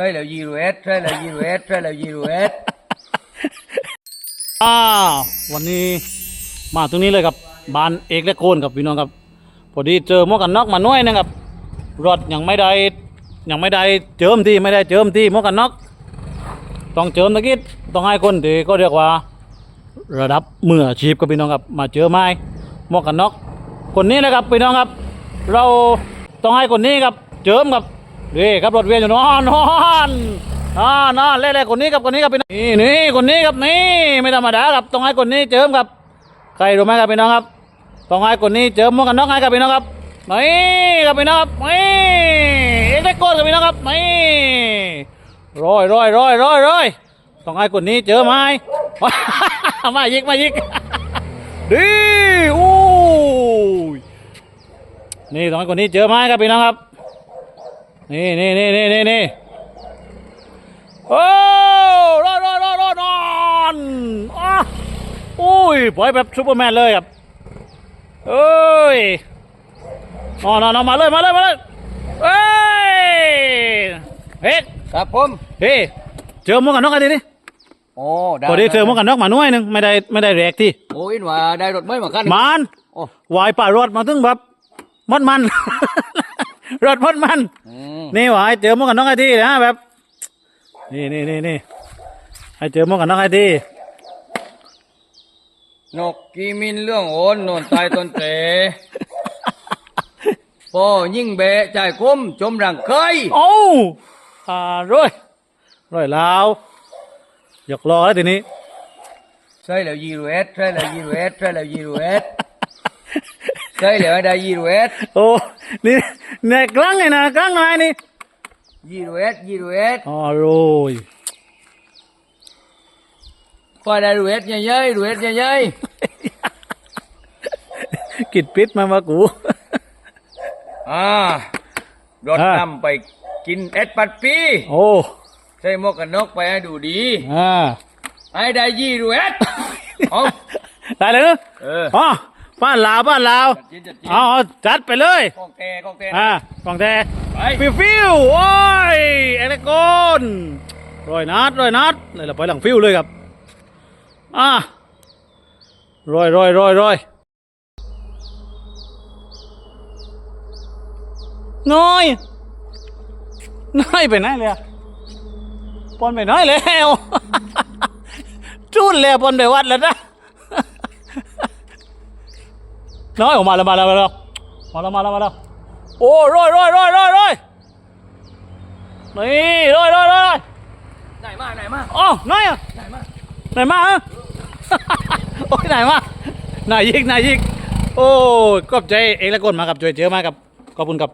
ช่วยแล้วยีรูเอสช่วยแล้วยีรูเอสช่วยแล้วยีรูเอสอ้าววันนี้มาตรงนี้เลยครับบ้านเอกและโคนครับพี่น้องครับพอดีเจอหมวกกันน็อกมาหน่วยหนะครับรถยังไม่ได้ยังไม่ได้เจิมที่ไม่ได้เจิมที่หมวกกันน็อกต้องเจิมตะกี้ต้องให้คนที่ก็เรียกว่า ระดับมืออาชีพกับพี่น้องครับมาเจอไม้หมวกกันน็อกคนนี้นะครับพี่น้องครับ เราต้องให้คนนี้ครับเจิมครับ นี่ครับรถเวียนอยู่นอนนอนอ่านอนเล่ๆคนนี้ครับคนนี้ครับพี่น้องนี่นี่คนนี้ครับนี่ไม่ธรรมดาครับต้องให้คนนี้เจิมครับ ใครรู้ไหมครับพี่น้องครับต้องให้คนนี้เจิมหมวกกันน็อกให้ครับพี่น้องครับนี่ครับพี่น้องครับนี่เอ็กซ์โกนครับพี่น้องครับนี่ร้อยร้อยร้อยร้อยร้อยต้องให้คนนี้เจอไหมมายิกมายิกดีอู้ยนี่ต้องให้คนนี้เจอไหมครับพี่น้องครับ นี่นี่นี่นี่นี่นี่โอ้รอดรอดรอดรอดนอนอ้าอุ้ยปล่อยแบบซูเปอร์แมนเลยครับเอ้ยนอนนอนนอนมาเลยมาเลยมาเลยเฮ้ยเฮ้ยครับผมเฮ้ยเจอหมุกกันน็อกกันดินี่โอ้ได้พอดีเจอหมุกกันน็อกมาหน่วยหนึงไม่ได้ไม่ได้แรกที่โอ้ยว่าได้รถไม่มาคันมันโอ้วายป่ารถมาถึงแบบมดมัน รถมดมันอืมนี่วายเจอหมุกกันน็อกไอ้ที่นะแบบนี่นี่นี่นี่ให้เจอหมุกกันน็อกไอ้ที่นกกีมินเรื่องโอนโนนตายต้นเตะพอยิ่งเบะใจายคุ้มจมรังเคยโอ้อ่าร้อยร้อยลาวหยอกล้อแล้วทีนี้ช่วยแล้วยีรูเอสช่วยแล้วยีรูเอสช่วยแล้วยีรูเอส ช่วยแล้วให้ได้ยีรูเอสโอ้นี่ในกลางไงนะกลางหน่อยนี่ยีรูเอสยีรูเอสอ๋อโร้ยพอได้รูเอสใหญ่ๆรูเอสใหญ่กิดปิดมามากูๆอ่ารถอ่านำไปกินเอสปัดปีโอ้ใส่หมวกกันน็อกไปให้ดูดีอ่าให้ได้ยีรูเอสเอาได้เลยนะเอออ๋อ บ้านลาวบ้านลาวจัดจินจัดจินเอาเอาจัดไปเลยกองเตะกองเตะอ่าฟังแต่ไปฟิวฟิวโอ้ยเอเลกอนร้อยนัดร้อยนัดเลยเราไปหลังฟิวเลยครับอ่าร้อยร้อยร้อยร้อยน้อยน้อยไปไหนเลยอะปอนไปไหนแล้วจุนแล้วปอนไปวัดแล้วนะ น้อยออกมาแล้วมาแล้วมาแล้วมาแล้วมาแล้วมาแล้วโอ้ร้อยร้อยร้อยร้อยร้อยนี่ร้อยร้อยร้อยร้อยไหนมาไหนมาอ๋อน้อยอะไหนมาไหนมาฮะโอ้ยไหนมาไหนยิกไหนยิกโอ้ยขอบใจเองและคนมากับช่วยเจอมากับขอบคุณครับ